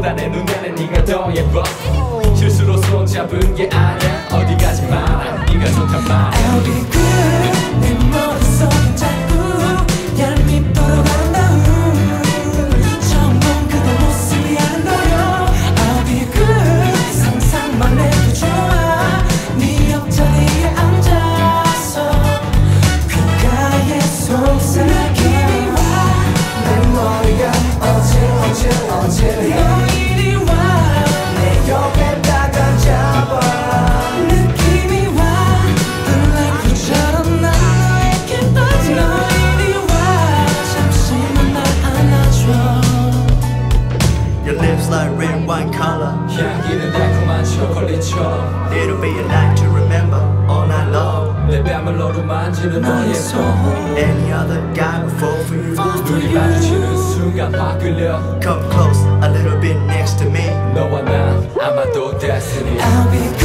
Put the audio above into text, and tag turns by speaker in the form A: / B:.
A: 보다 내 눈에 는 네가 더 예뻐. 실수로 손 잡은 게 아니야. 어디 가지 마라 네가 좋단 말이야.
B: I'll be good. 내 머릿속엔
C: Your lips like red wine color
A: 향기는 달콤한 초콜릿처럼
C: It'll be a night to remember all night long
A: 내 뺨을 너로 만지는
B: 너의
A: 너의
B: 손
A: 손
C: Any other guy would fall for you
A: 눈이 마주치는 순간 확 끌려
C: Come close, a little bit next to me
A: 너와 난 아마도 destiny
B: I'll be